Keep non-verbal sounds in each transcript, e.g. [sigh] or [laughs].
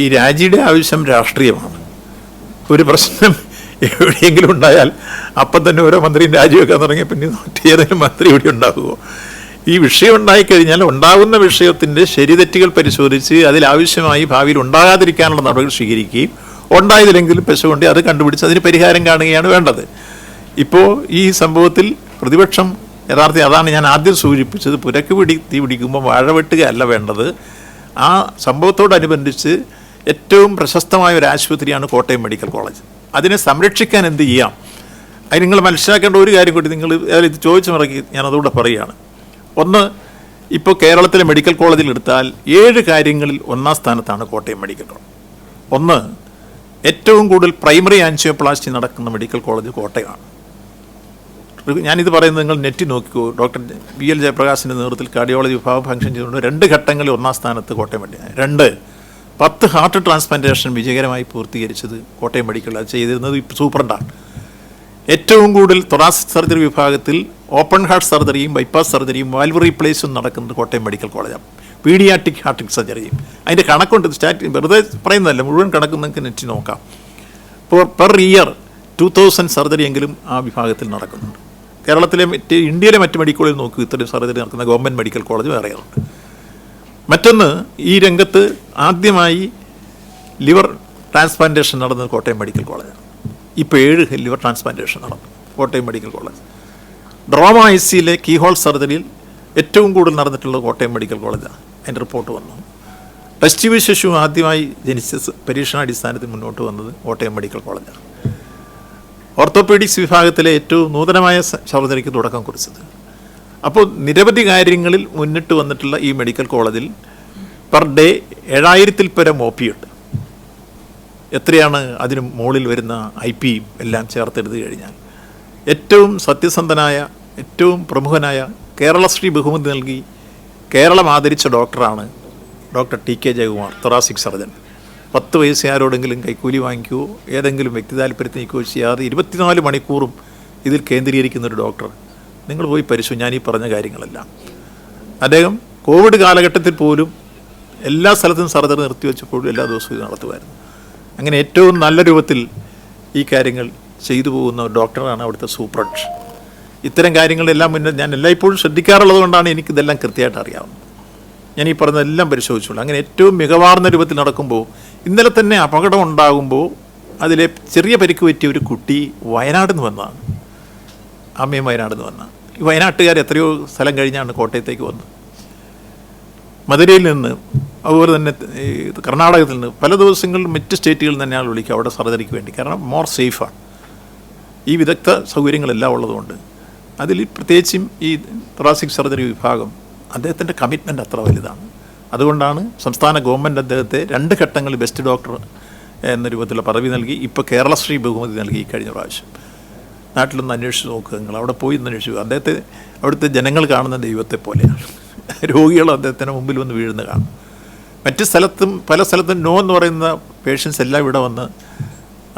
ഈ രാജിയുടെ ആവശ്യം രാഷ്ട്രീയമാണ്. ഒരു പ്രശ്നം എവിടെയെങ്കിലും ഉണ്ടായാൽ അപ്പം തന്നെ ഓരോ മന്ത്രിയും രാജിവെക്കാൻ തുടങ്ങിയ പിന്നെ മറ്റേതെങ്കിലും മന്ത്രി ഇവിടെ ഉണ്ടാകുമോ? ഈ വിഷയം ഉണ്ടായിക്കഴിഞ്ഞാൽ ഉണ്ടാകുന്ന വിഷയത്തിന്റെ ശരിതെറ്റുകൾ പരിശോധിച്ച് അതിലാവശ്യമായി ഭാവിയിൽ ഉണ്ടാകാതിരിക്കാനുള്ള നടപടികൾ സ്വീകരിക്കുകയും ഉണ്ടായതിലെങ്കിലും പെശകൊണ്ട് അത് കണ്ടുപിടിച്ച് അതിന് പരിഹാരം കാണുകയാണ് വേണ്ടത്. ഇപ്പോൾ ഈ സംഭവത്തിൽ പ്രതിപക്ഷം യഥാർത്ഥം അതാണ് ഞാൻ ആദ്യം സൂചിപ്പിച്ചത് പുരക്ക് പിടി തീ പിടിക്കുമ്പോൾ വാഴ വേണ്ടത്. ആ സംഭവത്തോടനുബന്ധിച്ച് ഏറ്റവും പ്രശസ്തമായ ഒരു ആശുപത്രിയാണ് കോട്ടയം മെഡിക്കൽ കോളേജ്. അതിനെ സംരക്ഷിക്കാൻ എന്ത് ചെയ്യാം? അത് നിങ്ങൾ മനസ്സിലാക്കേണ്ട ഒരു കാര്യം കൂടി നിങ്ങൾ ഇത് ചോദിച്ചു മറക്കി ഞാൻ അതുകൂടെ പറയുകയാണ്. ഒന്ന് ഇപ്പോൾ കേരളത്തിലെ മെഡിക്കൽ കോളേജിൽ എടുത്താൽ ഏഴ് കാര്യങ്ങളിൽ ഒന്നാം സ്ഥാനത്താണ് കോട്ടയം മെഡിക്കൽ കോളേജ്. ഒന്ന് ഏറ്റവും കൂടുതൽ പ്രൈമറി ആൻജിയോപ്ലാസ്റ്റി നടക്കുന്ന മെഡിക്കൽ കോളേജ് കോട്ടയമാണ്. ഞാനിത് പറയുന്നത് നിങ്ങൾ നെറ്റ് നോക്കിക്കോ. ഡോക്ടർ ബി എൽ ജയപ്രകാശിന്റെ നേതൃത്വത്തിൽ കാർഡിയോളജി വിഭാഗം ഫംഗ്ഷൻ ചെയ്തുകൊണ്ട് രണ്ട് ഘട്ടങ്ങളിൽ ഒന്നാം സ്ഥാനത്ത് കോട്ടയം മെഡിക്കൽ രണ്ട് പത്ത് ഹാർട്ട് ട്രാൻസ്പ്ലാന്റേഷൻ വിജയകരമായി പൂർത്തീകരിച്ചത് കോട്ടയം മെഡിക്കൽ അത് ചെയ്തിരുന്നത് സൂപ്രണ്ടാണ്. ഏറ്റവും കൂടുതൽ തൊറാസിക് സർജറി വിഭാഗത്തിൽ ഓപ്പൺ ഹാർട്ട് സർജറിയും ബൈപ്പാസ് സർജറിയും വാൽവ് റീപ്ലേസും നടക്കുന്നത് കോട്ടയം മെഡിക്കൽ കോളേജാണ് പീഡിയാറ്റിക് ഹാർട്ടിക് സർജറിയും അതിന്റെ കണക്കുണ്ട്. സ്റ്റാറ്റ് വെറുതെ പറയുന്നതല്ല. മുഴുവൻ കണക്കും നിങ്ങൾക്ക് നെറ്റ് നോക്കാം. ഇപ്പോൾ per year two thousand surgery എങ്കിലും ആ വിഭാഗത്തിൽ നടക്കുന്നുണ്ട്. കേരളത്തിലെ മറ്റ് ഇന്ത്യയിലെ മറ്റ് മെഡിക്കൽ കോളേജ് നോക്കൂ. ഇത്രയും സർജറി നടക്കുന്ന ഗവൺമെന്റ് മെഡിക്കൽ കോളേജ് വേറെയുണ്ട്. മറ്റൊന്ന് ഈ രംഗത്ത് ആദ്യമായി ലിവർ ട്രാൻസ്പ്ലാന്റേഷൻ നടന്നത് കോട്ടയം മെഡിക്കൽ കോളേജാണ് ഇപ്പോൾ ഏഴ് ലിവർ ട്രാൻസ്പ്ലാന്റേഷൻ നടന്നു കോട്ടയം മെഡിക്കൽ കോളേജ്. ഡ്രോമ ഐ സിയിലെ കീഹോൾ സർജറിയിൽ ഏറ്റവും കൂടുതൽ നടന്നിട്ടുള്ളത് കോട്ടയം മെഡിക്കൽ കോളേജാണ് അതിന്റെ റിപ്പോർട്ട് വന്നു. ടെസ്റ്റ് ശിശു ആദ്യമായി ജനിച്ച പരീക്ഷണാടിസ്ഥാനത്തിൽ മുന്നോട്ട് വന്നത് കോട്ടയം മെഡിക്കൽ കോളേജാണ് ഓർത്തോപീഡിക്സ് വിഭാഗത്തിലെ ഏറ്റവും നൂതനമായ സർജറിക്ക് തുടക്കം കുറിച്ചത് അപ്പോൾ നിരവധി കാര്യങ്ങളിൽ മുന്നിട്ട് വന്നിട്ടുള്ള ഈ മെഡിക്കൽ കോളേജിൽ പെർ ഡേ ഏഴായിരത്തിൽ പരം ഒ പി ഉണ്ട് എത്രയാണ് അതിന് മുകളിൽ വരുന്ന ഐ പിയും എല്ലാം ചേർത്തെടുത്ത് കഴിഞ്ഞാൽ. ഏറ്റവും സത്യസന്ധനായ ഏറ്റവും പ്രമുഖനായ കേരളശ്രീ ബഹുമതി നൽകി കേരളം ആദരിച്ച ഡോക്ടറാണ് doctor T K Jayakumar thoracic surgeon പത്ത് വയസ്സുകാരോടെങ്കിലും കൈക്കൂലി വാങ്ങിക്കുകയോ ഏതെങ്കിലും വ്യക്തി താല്പര്യത്തിന് നിൽക്കുകയോ ചെയ്യാതെ ഇരുപത്തിനാല് മണിക്കൂറും ഇതിൽ കേന്ദ്രീകരിക്കുന്ന ഒരു ഡോക്ടർ നിങ്ങൾ പോയി പരിശോ ഞാൻ ഈ പറഞ്ഞ കാര്യങ്ങളെല്ലാം. അദ്ദേഹം കോവിഡ് കാലഘട്ടത്തിൽ പോലും എല്ലാ സ്ഥലത്തും സർജറി നിർത്തിവെച്ചപ്പോഴും എല്ലാ ദിവസവും നടത്തുമായിരുന്നു. അങ്ങനെ ഏറ്റവും നല്ല രൂപത്തിൽ ഈ കാര്യങ്ങൾ ചെയ്തു പോകുന്ന ഡോക്ടറാണ് അവിടുത്തെ സൂപ്രണ്ട്. ഇത്തരം കാര്യങ്ങളെല്ലാം മുന്നേ ഞാൻ എല്ലായ്പ്പോഴും ശ്രദ്ധിക്കാറുള്ളത് കൊണ്ടാണ് എനിക്കിതെല്ലാം കൃത്യമായിട്ട് അറിയാവുന്നത്. ഞാൻ ഈ പറഞ്ഞതെല്ലാം പരിശോധിച്ചുള്ളൂ. അങ്ങനെ ഏറ്റവും മികവാർന്ന രൂപത്തിൽ നടക്കുമ്പോൾ ഇന്നലെ തന്നെ അപകടം ഉണ്ടാകുമ്പോൾ അതിലെ ചെറിയ പരിക്ക് പറ്റിയ ഒരു കുട്ടി വയനാട് നിന്ന് വന്നതാണ്. അമ്മയും വയനാട് നിന്ന് വന്ന. ഈ വയനാട്ടുകാർ എത്രയോ സ്ഥലം കഴിഞ്ഞാണ് കോട്ടയത്തേക്ക് വന്നത്. മധുരയിൽ നിന്ന് അതുപോലെ തന്നെ കർണാടകത്തിൽ നിന്ന് പല ദിവസങ്ങളിലും മറ്റ് സ്റ്റേറ്റുകളിൽ തന്നെ ആൾ വിളിക്കുക അവിടെ സർജറിക്ക് വേണ്ടി. കാരണം മോർ സേഫാണ് ഈ വിദഗ്ധ സൗകര്യങ്ങളെല്ലാം ഉള്ളതുകൊണ്ട് അതിൽ പ്രത്യേകിച്ചും ഈ ത്രാസിക് സർജറി വിഭാഗം അദ്ദേഹത്തിന്റെ കമ്മിറ്റ്മെന്റ് അത്ര വലുതാണ്. അതുകൊണ്ടാണ് സംസ്ഥാന ഗവൺമെന്റ് അദ്ദേഹത്തെ രണ്ട് ഘട്ടങ്ങളിൽ ബെസ്റ്റ് ഡോക്ടർ എന്ന രൂപത്തിലുള്ള പദവി നൽകി ഇപ്പോൾ കേരളശ്രീ ബഹുമതി നൽകി കഴിഞ്ഞ പ്രാവശ്യം. നാട്ടിലൊന്ന് അന്വേഷിച്ച് നോക്കുക നിങ്ങൾ. അവിടെ പോയി ഒന്ന് അന്വേഷിക്കുക അദ്ദേഹത്തെ അവിടുത്തെ ജനങ്ങൾ കാണുന്ന ദൈവത്തെ പോലെയാണ്. [laughs] രോഗികൾ അദ്ദേഹത്തിന് മുമ്പിൽ വന്ന് വീഴുന്ന കാണും. മറ്റ് സ്ഥലത്തും പല സ്ഥലത്തും നോ എന്ന് പറയുന്ന പേഷ്യൻസ് എല്ലാം ഇവിടെ വന്ന്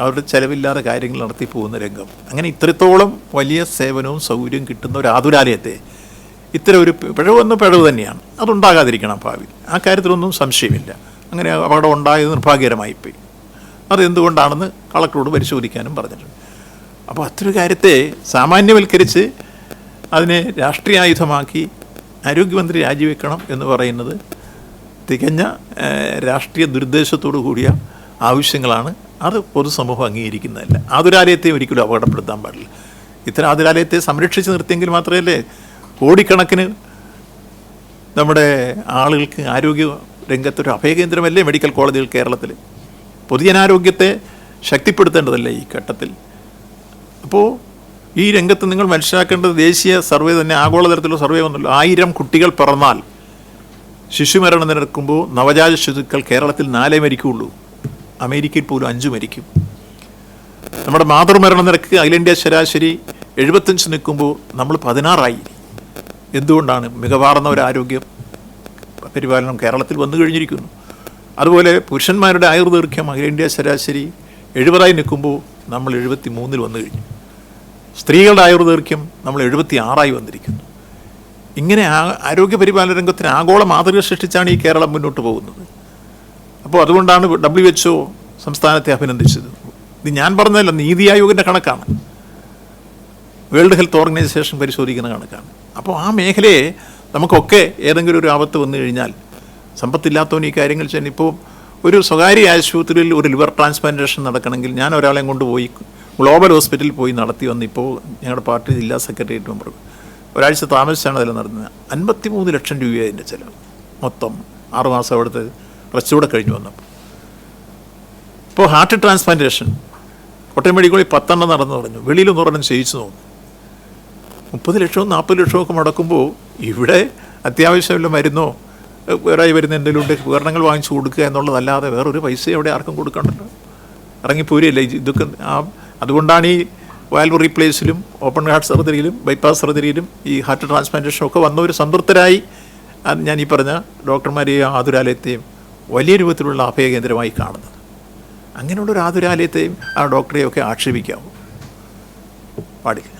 അവരുടെ ചിലവില്ലാതെ കാര്യങ്ങൾ നടത്തി പോകുന്ന രംഗം. അങ്ങനെ ഇത്രത്തോളം വലിയ സേവനവും സൗകര്യവും കിട്ടുന്ന ഒരു ആതുരാലയത്തെ ഇത്തരം ഒരു പിഴവ് എന്ന പിഴവ് തന്നെയാണ്. അതുണ്ടാകാതിരിക്കണം ഭാവി. ആ കാര്യത്തിലൊന്നും സംശയമില്ല. അങ്ങനെ അപകടം ഉണ്ടായത് നിർഭാഗ്യകരമായിപ്പോയി. അത് എന്തുകൊണ്ടാണെന്ന് കളക്ടറോട് പരിശോധിക്കാനും പറഞ്ഞിട്ടുണ്ട്. അപ്പോൾ അത്തരം കാര്യത്തെ സാമാന്യവൽക്കരിച്ച് അതിനെ രാഷ്ട്രീയായുധമാക്കി ആരോഗ്യമന്ത്രി രാജിവെക്കണം എന്ന് പറയുന്നത് തികഞ്ഞ രാഷ്ട്രീയ ദുരുദ്ദേശത്തോടു കൂടിയ ആവശ്യങ്ങളാണ്. അത് പൊതുസമൂഹം അംഗീകരിക്കുന്നതല്ല. ആതുരാലയത്തെ ഒരിക്കലും അപകടപ്പെടുത്താൻ പാടില്ല. ഇത്തരം ആതുരാലയത്തെ സംരക്ഷിച്ച് നിർത്തിയെങ്കിൽ മാത്രമല്ലേ കോടിക്കണക്കിന് നമ്മുടെ ആളുകൾക്ക് ആരോഗ്യ രംഗത്തൊരു അഭയകേന്ദ്രമല്ലേ മെഡിക്കൽ കോളേജുകൾ കേരളത്തിൽ? പൊതുജനാരോഗ്യത്തെ ശക്തിപ്പെടുത്തേണ്ടതല്ലേ ഈ ഘട്ടത്തിൽ? അപ്പോൾ ഈ രംഗത്ത് നിങ്ങൾ മനസ്സിലാക്കേണ്ടത് ദേശീയ സർവേ തന്നെ ആഗോളതലത്തിലുള്ള സർവേ ഒന്നുമില്ല. ആയിരം കുട്ടികൾ പിറന്നാൽ ശിശുമരണം നിരക്കുമ്പോൾ നവജാത ശിശുക്കൾ കേരളത്തിൽ നാലേ മരിക്കുള്ളൂ. അമേരിക്കയിൽ പോലും അഞ്ച് മരിക്കും. നമ്മുടെ മാതൃമരണ നിരക്ക് അഖിലേന്ത്യാ ശരാശരി എഴുപത്തഞ്ച് നിൽക്കുമ്പോൾ നമ്മൾ പതിനാറായി. എന്തുകൊണ്ടാണ്? മികവാർന്ന ഒരു ആരോഗ്യ പരിപാലനം കേരളത്തിൽ വന്നു കഴിഞ്ഞിരിക്കുന്നു. അതുപോലെ പുരുഷന്മാരുടെ ആയുർദൈർഘ്യം അഖിലേന്ത്യാ ശരാശരി എഴുപതായി നിൽക്കുമ്പോൾ നമ്മൾ എഴുപത്തി മൂന്നിൽ വന്നു കഴിഞ്ഞു. സ്ത്രീകളുടെ ആയുർദൈർഘ്യം നമ്മൾ എഴുപത്തി ആറായി വന്നിരിക്കുന്നു. ഇങ്ങനെ ആരോഗ്യ പരിപാലന രംഗത്തിന് ആഗോള മാതൃക സൃഷ്ടിച്ചാണ് ഈ കേരളം മുന്നോട്ട് പോകുന്നത്. അപ്പോൾ അതുകൊണ്ടാണ് ഡബ്ല്യു എച്ച് സംസ്ഥാനത്തെ അഭിനന്ദിച്ചത്. ഇത് ഞാൻ പറഞ്ഞതല്ല നീതി ആയോഗിന്റെ കണക്കാണ്. വേൾഡ് ഹെൽത്ത് ഓർഗനൈസേഷൻ പരിശോധിക്കുന്ന കണക്കാണ്. അപ്പോൾ ആ മേഖലയെ നമുക്കൊക്കെ ഏതെങ്കിലും ഒരു ആപത്ത് വന്നു കഴിഞ്ഞാൽ സമ്പത്തില്ലാത്തവന് ഈ കാര്യങ്ങൾ ചെയ്യാൻ ഇപ്പോൾ ഒരു സ്വകാര്യ ആശുപത്രിയിൽ ഒരു ലിവർ ട്രാൻസ്പ്ലാന്റേഷൻ നടക്കണമെങ്കിൽ ഞാൻ ഒരാളെയും കൊണ്ടുപോയി ഗ്ലോബൽ ഹോസ്പിറ്റലിൽ പോയി നടത്തി വന്ന് ഇപ്പോൾ ഞങ്ങളുടെ പാർട്ടി ജില്ലാ സെക്രട്ടേറിയറ്റ് മെമ്പർ. ഒരാഴ്ച താമസിച്ചാണ് അതിൽ നടന്നത്. അൻപത്തി മൂന്ന് ലക്ഷം രൂപയായി അതിന്റെ ചിലവ്. മൊത്തം ആറുമാസം അവിടുത്തെ റെസ്റ്റ് കൂടെ കഴിഞ്ഞു വന്നപ്പോൾ. ഇപ്പോൾ ഹാർട്ട് ട്രാൻസ്പ്ലാന്റേഷൻ. കോട്ടയം മെഡിക്കലിൽ പത്തെണ്ണം നടന്നു പറഞ്ഞു. വെളിയിൽ പറഞ്ഞു ചെയ്യിച്ചു നോക്കും മുപ്പത് ലക്ഷവും നാൽപ്പത് ലക്ഷവും ഒക്കെ മുടക്കുമ്പോൾ ഇവിടെ അത്യാവശ്യമുള്ള മരുന്നോ വേറായി വേറെ വരുന്ന എന്തെങ്കിലും ഉണ്ട് ഉപകരണങ്ങൾ വാങ്ങിച്ചു കൊടുക്കുക എന്നുള്ളതല്ലാതെ വേറൊരു പൈസ അവിടെ ആർക്കും കൊടുക്കണ്ടല്ലോ. ഇറങ്ങിപ്പോരിയല്ലേ ഇത് ഇതൊക്കെ ആ അതുകൊണ്ടാണ് ഈ വാൽവ് റീപ്ലേസിലും ഓപ്പൺ ഹാർട്ട് സർജറിയിലും ബൈപ്പാസ് സർജറിയിലും ഈ ഹാർട്ട് ട്രാൻസ്പ്ലാന്റേഷനും ഒക്കെ വന്ന ഒരു സംതൃപ്തരായി ഞാൻ ഈ പറഞ്ഞ ഡോക്ടർമാരെയും ആതുരാലയത്തെയും വലിയ രൂപത്തിലുള്ള അഭയകേന്ദ്രമായി കാണുന്നത്. അങ്ങനെയുള്ള ഒരു ആതുരാലയത്തെയും ആ ഡോക്ടറെയൊക്കെ ആക്ഷേപിക്കാവൂ. പാടില്ല.